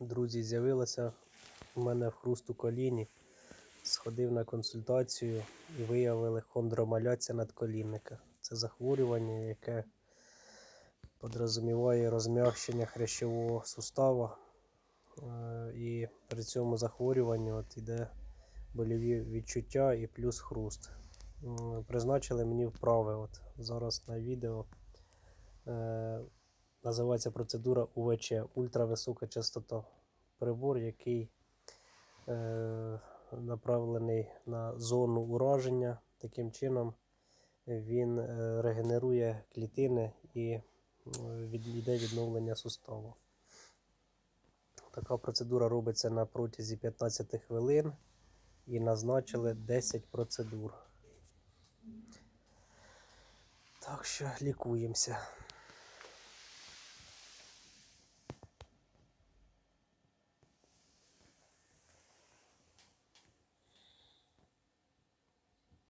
Друзі, з'явилося у мене в хрусту коліні. Сходив на консультацію і виявили хондромаляція надколінника. Це захворювання, яке подрозуміває розм'якшення хрящового сустава. Е, І при цьому захворюванні от іде больові відчуття і плюс хруст. Призначили мені вправи. От зараз на відео. Називається процедура УВЧ ультрависока частота. Прибор, який е, направлений на зону ураження. Таким чином він е, регенерує клітини і е, йде відновлення суставу. Така процедура робиться на протязі 15 хвилин і назначили 10 процедур. Так що лікуємося.